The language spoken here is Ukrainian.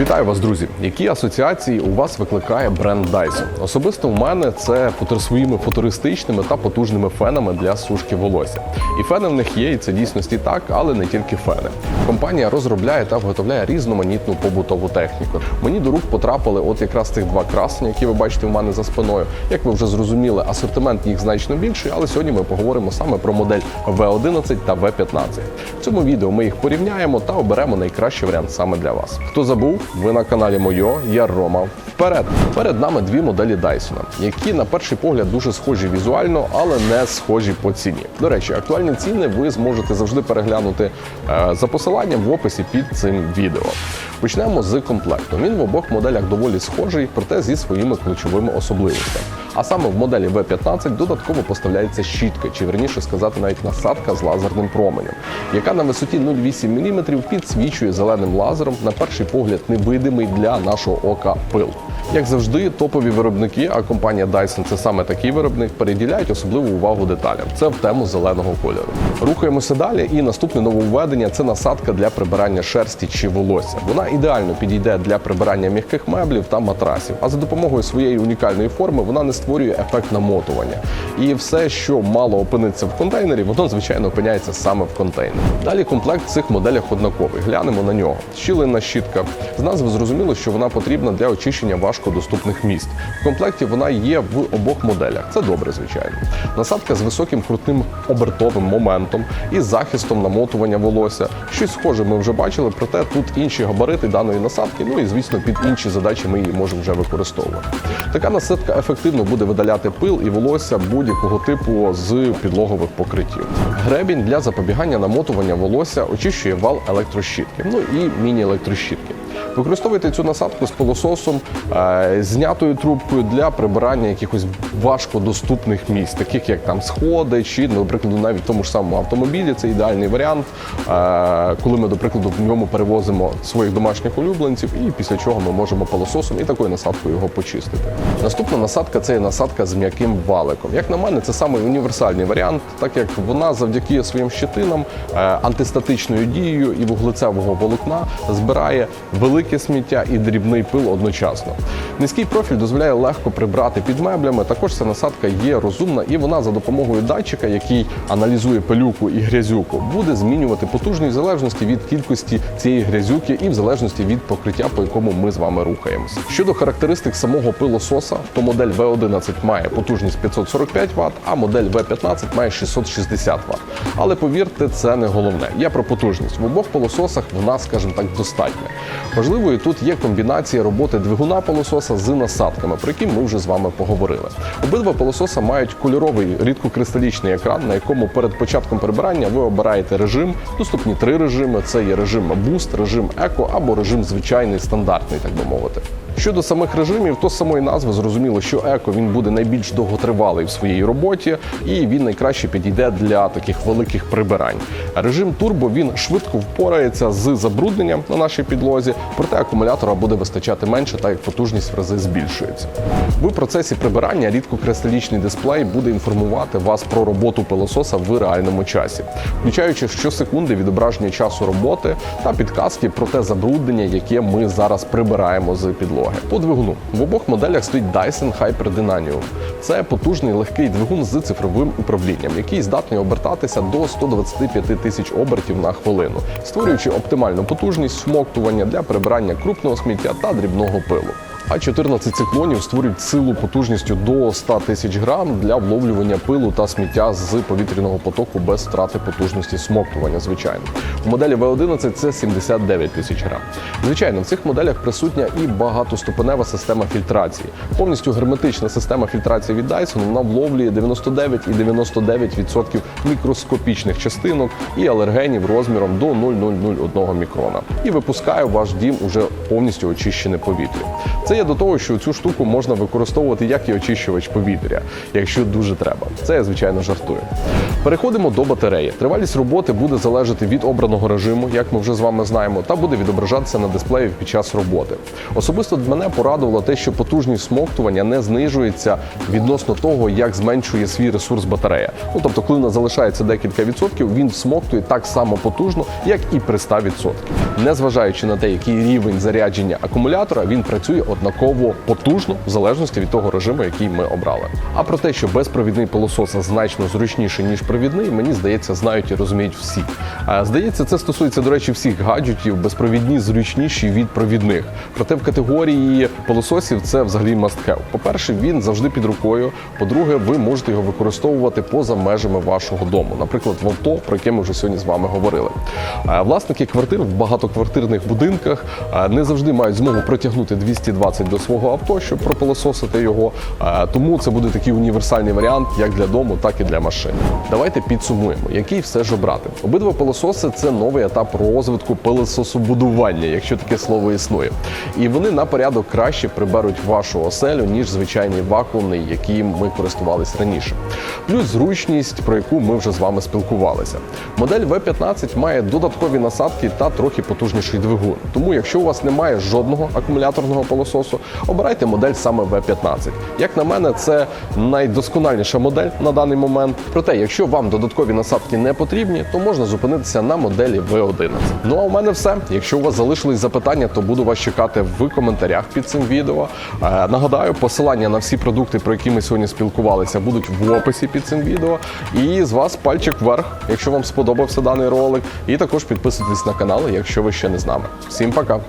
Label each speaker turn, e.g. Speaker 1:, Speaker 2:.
Speaker 1: Вітаю вас, друзі! Які асоціації у вас викликає бренд Dyson? Особисто у мене це своїми футуристичними та потужними фенами для сушки волосся. І фени в них є, і це дійсності так, але не тільки фени. Компанія розробляє та виготовляє різноманітну побутову техніку. Мені до рук потрапили от якраз цих два красення, які ви бачите у мене за спиною. Як ви вже зрозуміли, асортимент їх значно більший, але сьогодні ми поговоримо саме про модель V11 та V15. В цьому відео ми їх порівняємо та оберемо найкращий варіант саме для вас. Хто забув, ви на каналі Мойо, я Рома. Вперед! Перед нами дві моделі Dyson, які на перший погляд дуже схожі візуально, але не схожі по ціні. До речі, актуальні ціни ви зможете завжди переглянути е, за посиланням в описі під цим відео. Почнемо з комплекту. Він в обох моделях доволі схожий, проте зі своїми ключовими особливостями. А саме в моделі V15 додатково поставляється щітка, чи верніше сказати, навіть насадка з лазерним променем, яка на висоті 0,8 мм підсвічує зеленим лазером на перший погляд невидимий для нашого ока пил. Як завжди, топові виробники, а компанія Dyson це саме такий виробник, переділяють особливу увагу деталям. Це в тему зеленого кольору. Рухаємося далі, і наступне нововведення це насадка для прибирання шерсті чи волосся. Вона ідеально підійде для прибирання м'яких меблів та матрасів. А за допомогою своєї унікальної форми вона не створює ефект намотування. І все, що мало опиниться в контейнері, воно звичайно опиняється саме в контейнері. Далі комплект цих моделях однаковий. Глянемо на нього. Щілинна щітка. З назви зрозуміло, що вона потрібна для очищення важкодоступних місць. В комплекті вона є в обох моделях. Це добре, звичайно. Насадка з високим крутним обертовим моментом і захистом намотування волосся. Щось схоже ми вже бачили, проте тут інші габарити даної насадки. Ну і звісно, під інші задачі ми її можемо вже використовувати. Така насадка ефективно буде видаляти пил і волосся будь-якого типу з підлогових покриттів. Гребінь для запобігання намотування волосся очищує вал електрощітки, ну і міні-електрощітки. Використовуйте цю насадку з пилососом, е, знятою трубкою для прибирання якихось важкодоступних місць, таких як там сходи, чи, наприклад, навіть в тому ж самому автомобілі. Це ідеальний варіант, е, коли ми, до прикладу, в ньому перевозимо своїх домашніх улюбленців, і після чого ми можемо пилососом і такою насадкою його почистити. Наступна насадка це насадка з м'яким валиком. Як на мене, це самий універсальний варіант, так як вона завдяки своїм щитинам, е, антистатичною дією і вуглецевого волокна збирає велике сміття і дрібний пил одночасно. Низький профіль дозволяє легко прибрати під меблями. Також ця насадка є розумна і вона за допомогою датчика, який аналізує пилюку і грязюку, буде змінювати потужність в залежності від кількості цієї грязюки і в залежності від покриття, по якому ми з вами рухаємося. Щодо характеристик самого пилососа, то модель V11 має потужність 545 Вт, а модель V15 має 660 Вт. Але повірте, це не головне. Я про потужність. В обох пилососах вона, скажімо так, достатня. Важливою тут є комбінація роботи двигуна пилососа з насадками, про які ми вже з вами поговорили. Обидва пилососа мають кольоровий рідкокристалічний екран, на якому перед початком прибирання ви обираєте режим. Доступні три режими: це є режим Boost, режим Еко або режим звичайний стандартний, так би мовити. Щодо самих режимів, то з самої назви зрозуміло, що еко він буде найбільш довготривалий в своїй роботі, і він найкраще підійде для таких великих прибирань. Режим турбо він швидко впорається з забрудненням на нашій підлозі, проте акумулятора буде вистачати менше, так як потужність в рази збільшується. В процесі прибирання рідкокристалічний дисплей буде інформувати вас про роботу пилососа в реальному часі, включаючи щосекунди відображення часу роботи та підказки про те забруднення, яке ми зараз прибираємо з підлоги. По двигуну в обох моделях стоїть Dyson Hyper Dynanium. Це потужний легкий двигун з цифровим управлінням, який здатний обертатися до 125 тисяч обертів на хвилину, створюючи оптимальну потужність смоктування для прибирання крупного сміття та дрібного пилу. А 14 циклонів створюють силу потужністю до 100 тисяч грам для вловлювання пилу та сміття з повітряного потоку без втрати потужності смоктування. Звичайно, у моделі V11 це 79 тисяч грам. Звичайно, в цих моделях присутня і багатоступенева система фільтрації. Повністю герметична система фільтрації від Dyson вона вловлює 99,99% мікроскопічних частинок і алергенів розміром до 0,001 мікрона і випускає ваш дім уже повністю очищене повітря. Це додає до того, що цю штуку можна використовувати як і очищувач повітря, якщо дуже треба. Це я звичайно жартую. Переходимо до батареї. Тривалість роботи буде залежати від обраного режиму, як ми вже з вами знаємо, та буде відображатися на дисплеї під час роботи. Особисто мене порадувало те, що потужність смоктування не знижується відносно того, як зменшує свій ресурс батарея. Ну тобто, коли вона залишається декілька відсотків, він всмоктує так само потужно, як і при 100%. Незважаючи на те, який рівень зарядження акумулятора, він працює однаково потужно в залежності від того режиму, який ми обрали. А про те, що безпровідний пилосос значно зручніший ніж провідний, мені здається, знають і розуміють всі. Здається, це стосується, до речі, всіх гаджетів. Безпровідні зручніші від провідних. Проте в категорії пилососів це взагалі have. По-перше, він завжди під рукою. По-друге, ви можете його використовувати поза межами вашого дому, наприклад, в авто, про яке ми вже сьогодні з вами говорили. Власники квартир в багатоквартирних будинках не завжди мають змогу протягнути 220 до свого авто, щоб пропилососити його. Тому це буде такий універсальний варіант як для дому, так і для машини. Давайте підсумуємо, який все ж обрати. Обидва пилососи це новий етап розвитку пилосособудування, якщо таке слово існує. І вони на порядок краще приберуть вашу оселю, ніж звичайний вакуумний, яким ми користувалися раніше. Плюс зручність, про яку ми вже з вами спілкувалися. Модель V15 має додаткові насадки та трохи потужніший двигун. Тому, якщо у вас немає жодного акумуляторного пилососу, обирайте модель саме V15. Як на мене, це найдоскональніша модель на даний момент. Проте, якщо вам додаткові насадки не потрібні, то можна зупинитися на моделі V11. Ну а у мене все. Якщо у вас залишились запитання, то буду вас чекати в коментарях під цим відео. Е, Нагадаю, посилання на всі продукти, про які ми сьогодні спілкувалися, будуть в описі під цим відео. І з вас пальчик вверх, якщо вам сподобався даний ролик. І також підписуйтесь на канал, якщо ви ще не з нами. Всім пока!